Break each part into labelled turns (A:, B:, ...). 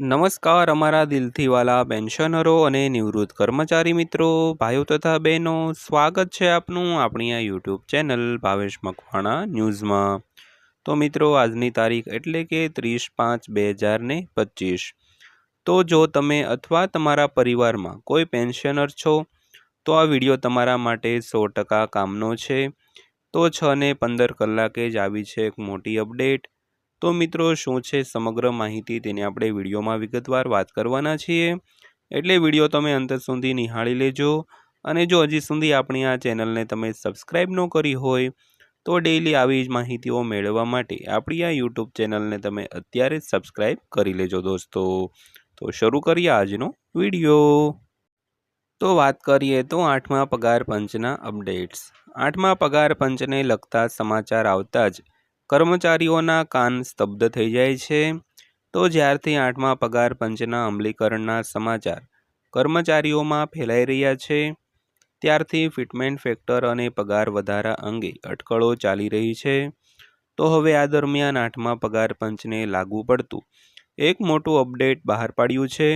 A: નમસ્કાર, અમારા દિલથી વાલા પેન્શનરો અને નિવૃત્ત કર્મચારી મિત્રો, ભાઈઓ તથા બહેનો, સ્વાગત છે આપનું આપણી આ યુટ્યુબ ચેનલ ભાવેશ મકવાણા ન્યૂઝમાં. તો મિત્રો, આજની તારીખ એટલે કે ત્રીસ પાંચ બે હજાર ને પચીસ. તો જો તમે અથવા તમારા પરિવારમાં કોઈ પેન્શનર છો, તો આ વીડિયો તમારા માટે સો ટકા કામનો છે. તો છ ને પંદર કલાકે જ આવી છે એક મોટી અપડેટ. તો મિત્રો, શું છે સમગ્ર માહિતી તેની આપણે વિડીયોમાં વિગતવાર વાત કરવાના છીએ. એટલે વીડિયો તમે અંત સુધી નિહાળી લેજો અને જો હજી સુધી આપણી આ ચેનલને તમે સબસ્ક્રાઈબ ન કરી હોય, તો ડેઈલી આવી જ માહિતીઓ મેળવવા માટે આપણી આ યુટ્યુબ ચેનલને તમે અત્યારે સબસ્ક્રાઈબ કરી લેજો દોસ્તો. તો શરૂ કરીએ આજનો વીડિયો. તો વાત કરીએ તો આઠમા પગાર પંચના અપડેટ્સ. આઠમા પગાર પંચને લગતા સમાચાર આવતા જ કર્મચારીઓના કાન સ્તબ્ધ થઈ જાય છે. તો જ્યારથી આઠમા પગાર પંચના અમલીકરણના સમાચાર કર્મચારીઓમાં ફેલાઈ રહ્યા છે, ત્યારથી ફિટમેન્ટ ફેક્ટર અને પગાર વધારા અંગે અટકળો ચાલી રહી છે. તો હવે આ દરમિયાન આઠમા પગાર પંચને લાગુ પડતું એક મોટું અપડેટ બહાર પાડ્યું છે,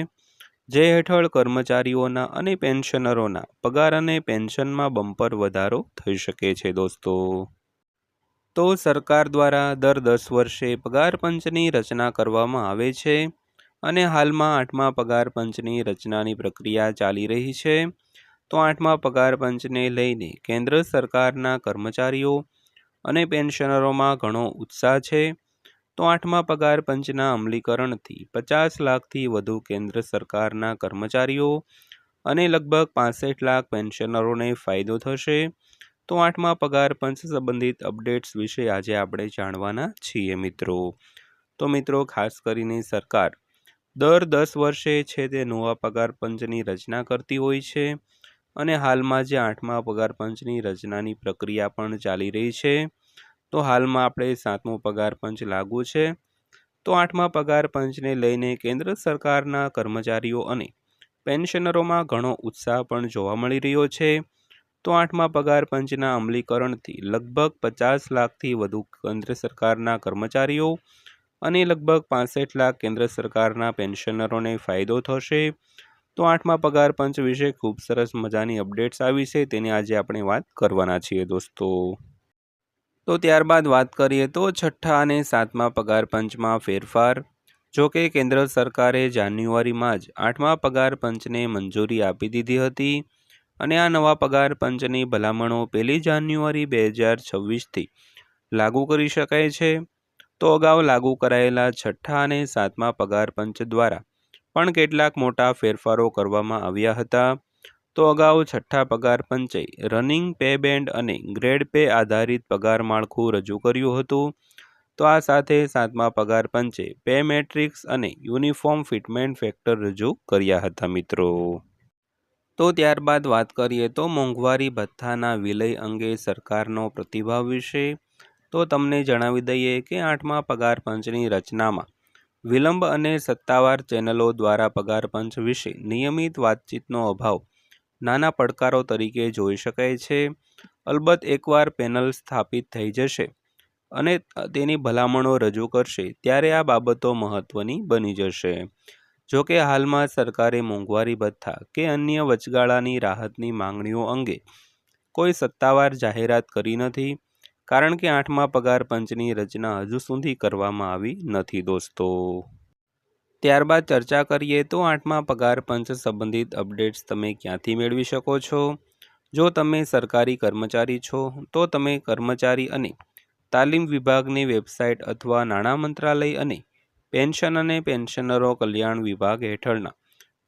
A: જે હેઠળ કર્મચારીઓના અને પેન્શનરોના પગાર અને પેન્શનમાં બમ્પર વધારો થઈ શકે છે દોસ્તો. તો સરકાર દ્વારા દર દસ વર્ષે પગાર પંચની રચના કરવામાં આવે છે અને હાલમાં આઠમા પગાર પંચની રચનાની પ્રક્રિયા ચાલી રહી છે. તો આઠમા પગાર પંચને લઈને કેન્દ્ર સરકારના કર્મચારીઓ અને પેન્શનરોમાં ઘણો ઉત્સાહ છે. તો આઠમા પગાર પંચના અમલીકરણથી પચાસ લાખથી વધુ કેન્દ્ર સરકારના કર્મચારીઓ અને લગભગ પાસઠ લાખ પેન્શનરોને ફાયદો થશે. તો આઠમા પગાર પંચ સંબંધિત અપડેટ્સ વિશે આજે આપણે જાણવાના છીએ મિત્રો. તો મિત્રો, ખાસ કરીને સરકાર દર દસ વર્ષે છે તે નવા પગાર પંચની રચના કરતી હોય છે અને હાલમાં જે આઠમા પગાર પંચની રચનાની પ્રક્રિયા પણ ચાલી રહી છે. તો હાલમાં આપણે સાતમો પગાર પંચ લાગુ છે. તો આઠમા પગાર પંચને લઈને કેન્દ્ર સરકારના કર્મચારીઓ અને પેન્શનરોમાં ઘણો ઉત્સાહ પણ જોવા મળી રહ્યો છે. તો આઠમા પગાર પંચના અમલીકરણથી લગભગ પચાસ લાખથી વધુ કેન્દ્ર સરકારના કર્મચારીઓ અને લગભગ પાસઠ લાખ કેન્દ્ર સરકારના પેન્શનરોને ફાયદો થશે. તો આઠમા પગાર પંચ વિશે ખૂબ સરસ મજાની અપડેટ્સ આવી છે, તેની આજે આપણે વાત કરવાના છીએ દોસ્તો. તો ત્યારબાદ વાત કરીએ તો છઠ્ઠા અને સાતમા પગાર પંચમાં ફેરફાર. જો કે કેન્દ્ર સરકારે જાન્યુઆરીમાં જ આઠમા પગાર પંચને મંજૂરી આપી દીધી હતી. અને આ નવા પગાર પંચની ભલામણો પહેલી જાન્યુઆરી બે હજાર છવ્વીસથી લાગુ કરી શકાય છે. તો અગાઉ લાગુ કરાયેલા છઠ્ઠા અને સાતમા પગાર પંચ દ્વારા પણ કેટલાક મોટા ફેરફારો કરવામાં આવ્યા હતા. તો અગાઉ છઠ્ઠા પગાર પંચે રનિંગ પે બેન્ડ અને ગ્રેડ પે આધારિત પગાર માળખું રજૂ કર્યું હતું. તો આ સાથે સાતમા પગાર પંચે પે મેટ્રિક્સ અને યુનિફોર્મ ફિટમેન્ટ ફેક્ટર રજૂ કર્યા હતા મિત્રો. તો ત્યારબાદ વાત કરીએ તો મોંઘવારી ભથ્થાના વિલય અંગે સરકારનો પ્રતિભાવ વિશે. તો તમને જણાવી દઈએ કે આઠમા પગાર પંચની રચનામાં વિલંબ અને સત્તાવાર ચેનલો દ્વારા પગાર પંચ વિશે નિયમિત વાતચીતનો અભાવ નાના પડકારો તરીકે જોઈ શકાય છે. અલબત્ત એકવાર પેનલ સ્થાપિત થઈ જશે અને તેની ભલામણો રજૂ કરશે, ત્યારે આ બાબતો મહત્ત્વની બની જશે. જો કે હાલમાં સરકારે મોંઘવારી ભથ્થા કે અન્ય વચગાળાની રાહતની માંગણીઓ અંગે કોઈ સત્તાવાર જાહેરાત કરી નથી, કારણ કે આઠમા પગાર પંચની રચના હજુ સુધી કરવામાં આવી નથી દોસ્તો. ત્યારબાદ ચર્ચા કરીએ તો આઠમા પગાર પંચ સંબંધિત અપડેટ્સ તમે ક્યાંથી મેળવી શકો છો? જો તમે સરકારી કર્મચારી છો, તો તમે કર્મચારી અને તાલીમ વિભાગની વેબસાઇટ અથવા નાણાં મંત્રાલય અને પેન્શન અને પેન્શનરો કલ્યાણ વિભાગ હેઠળના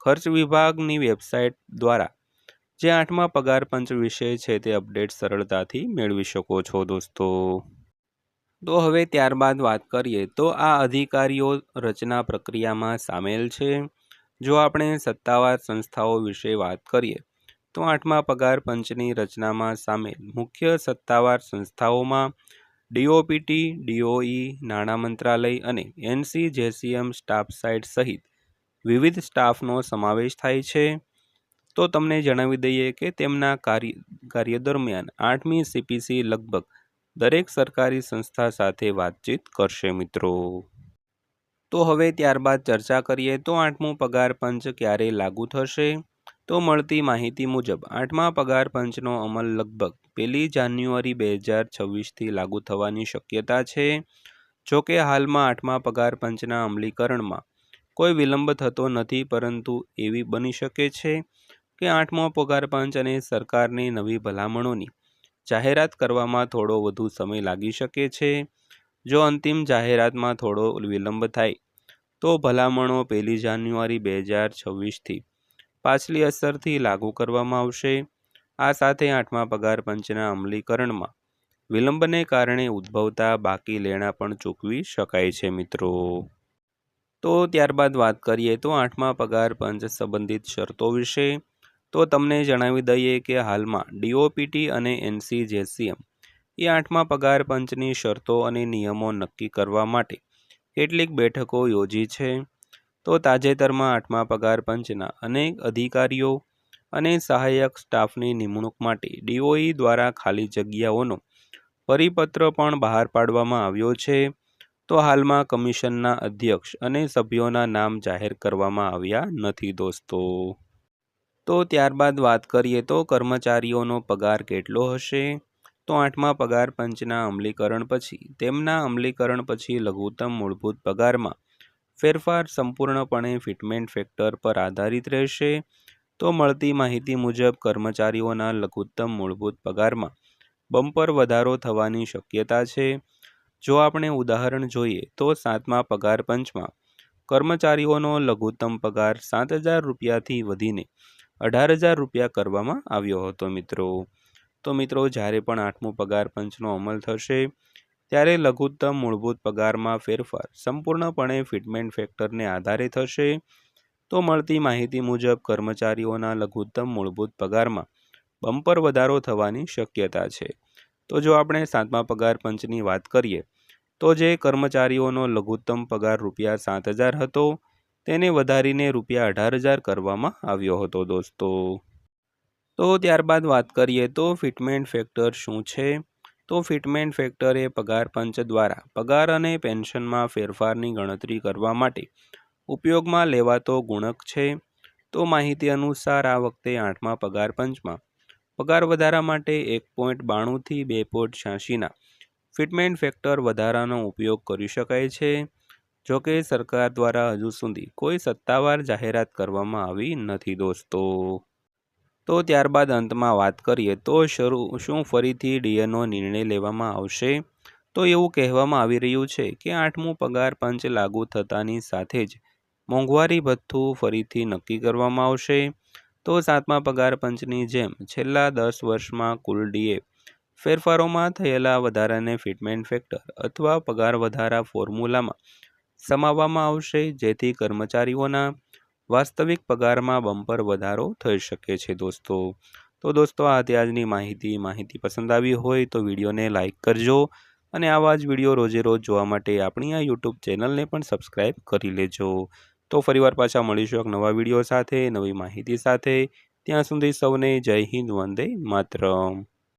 A: ખર્ચ વિભાગની વેબસાઇટ દ્વારા જે આઠમા પગાર પંચ વિશે છે તે અપડેટ સરળતાથી મેળવી શકો છો દોસ્તો. તો હવે ત્યારબાદ વાત કરીએ તો આ અધિકારીઓ રચના પ્રક્રિયામાં સામેલ છે. જો આપણે સત્તાવાર સંસ્થાઓ વિશે વાત કરીએ તો આઠમા પગાર પંચની રચનામાં સામેલ મુખ્ય સત્તાવાર સંસ્થાઓમાં ડીઓપીટી, ડીઓઈ, નાણાં મંત્રાલય અને એનસી જેસીએમ સ્ટાફ સાઇટ સહિત વિવિધ સ્ટાફનો સમાવેશ થાય છે. તો તમને જણાવી દઈએ કે તેમના કાર્ય કાર્ય દરમિયાન આઠમી સીપીસી લગભગ દરેક સરકારી સંસ્થા સાથે વાતચીત કરશે મિત્રો. તો હવે ત્યારબાદ ચર્ચા કરીએ તો આઠમું પગાર પંચ ક્યારે લાગુ થશે? તો મળતી માહિતી મુજબ, આઠમા પગાર પંચનો અમલ લગભગ પહેલી જાન્યુઆરી બે હજાર છવ્વીસથી લાગુ થવાની શક્યતા છે. જોકે હાલમાં આઠમા પગાર પંચના અમલીકરણમાં કોઈ વિલંબ થતો નથી, પરંતુ એવી બની શકે છે કે આઠમો પગાર પંચ અને સરકારની નવી ભલામણોની જાહેરાત કરવામાં થોડો વધુ સમય લાગી શકે છે. જો અંતિમ જાહેરાતમાં થોડો વિલંબ થાય, તો ભલામણો પહેલી જાન્યુઆરી બે હજાર છવ્વીસથી પાછલી અસરથી લાગુ કરવામાં આવશે. આ સાથે આઠમા પગાર પંચના અમલીકરણમાં વિલંબને કારણે ઉદ્ભવતા બાકી લેણા પણ ચૂકવી શકાય છે મિત્રો. તો ત્યારબાદ વાત કરીએ તો આઠમા પગાર પંચ સંબંધિત શરતો વિશે. તો તમને જણાવી દઈએ કે હાલમાં ડીઓપીટી અને એનસીજેસીએમ એ આઠમા પગાર પંચની શરતો અને નિયમો નક્કી કરવા માટે કેટલીક બેઠકો યોજી છે. તો તાજેતરમાં આઠમા પગાર પંચના અનેક અધિકારીઓ અને સહાયક સ્ટાફની નિમણૂક માટે ડીઓઈ દ્વારા ખાલી જગ્યાઓનો પરિપત્ર પણ બહાર પાડવામાં આવ્યો છે. તો હાલમાં કમિશનના અધ્યક્ષ અને સભ્યોના નામ જાહેર કરવામાં આવ્યા નથી દોસ્તો. તો ત્યારબાદ વાત કરીએ તો કર્મચારીઓનો પગાર કેટલો હશે? તો આઠમા પગાર પંચના અમલીકરણ પછી તેમના અમલીકરણ પછી લઘુત્તમ મૂળભૂત પગારમાં ફેરફાર સંપૂર્ણપણે ફિટમેન્ટ ફેક્ટર પર આધારિત રહેશે, તો મળતી માહિતી મુજબ કર્મચારીઓના લઘુત્તમ મૂળભૂત પગારમાં બમ્પર વધારો થવાની શક્યતા છે. જો આપણે ઉદાહરણ જોઈએ, તો સાતમા પગાર પંચમાં કર્મચારીઓનો લઘુત્તમ પગાર સાત હજાર રૂપિયાથી વધીને અઢાર હજાર રૂપિયા કરવામાં આવ્યો હતો મિત્રો. તો મિત્રો, જ્યારે પણ આઠમું પગાર પંચનો અમલ થશે ત્યારે લઘુત્તમ મૂળભૂત પગારમાં ફેરફાર સંપૂર્ણપણે ફિટમેન્ટ ફેક્ટરને આધારે થશે. તો મળતી માહિતી મુજબ કર્મચારીઓના લઘુત્તમ મૂળભૂત પગારમાં બમ્પર વધારો થવાની શક્યતા છે. તો જો આપણે સાતમા પગાર પંચની વાત કરીએ, તો જે કર્મચારીઓનો લઘુત્તમ પગાર રૂપિયા સાત હજાર હતો, તેને વધારીને રૂપિયા અઢાર હજાર કરવામાં આવ્યો હતો દોસ્તો. તો ત્યારબાદ વાત કરીએ તો ફિટમેન્ટ ફેક્ટર શું છે? તો ફિટમેન્ટ ફેક્ટર એ પગાર પંચ દ્વારા પગાર અને પેન્શનમાં ફેરફારની ગણતરી કરવા માટે ઉપયોગમાં લેવાતો ગુણક છે. તો માહિતી અનુસાર આ વખતે આઠમા પગાર પંચમાં પગાર વધારા માટે એક પોઈન્ટ બાણુંથી બે પોઈન્ટ છ્યાસીના ફિટમેન્ટ ફેક્ટર વધારાનો ઉપયોગ કરી શકાય છે. જોકે સરકાર દ્વારા હજુ સુધી કોઈ સત્તાવાર જાહેરાત કરવામાં આવી નથી દોસ્તો. તો ત્યારબાદ અંતમાં વાત કરીએ તો શરૂ, શું ફરીથી ડીએનો નિર્ણય લેવામાં આવશે? તો એવું કહેવામાં આવી રહ્યું છે કે આઠમું પગાર પંચ લાગુ થતાની સાથે જ મોંઘવારી ભથ્થું ફરીથી નક્કી કરવામાં આવશે. તો સાતમા પગાર પંચની જેમ છેલ્લા દસ વર્ષમાં કુલ ડીએ ફેરફારોમાં થયેલા વધારાને ફિટમેન્ટ ફેક્ટર અથવા પગાર વધારા ફોર્મ્યુલામાં સમાવવામાં આવશે, જેથી કર્મચારીઓના વાસ્તવિક પગારમાં બમ્પર વધારો થઈ શકે છે દોસ્તો. તો દોસ્તો, આ આજની માહિતી. માહિતી પસંદ આવી હોય તો વિડીયોને લાઇક કરજો અને આવા જ વીડિયો રોજે રોજ જોવા માટે આપણી આ યુટ્યુબ ચેનલને પણ સબસ્ક્રાઈબ કરી લેજો. તો ફરીવાર પાછા મળીશું એક નવા વીડિયો સાથે, નવી માહિતી સાથે. ત્યાં સુધી સૌને જય હિન્દ, વંદે માતરમ.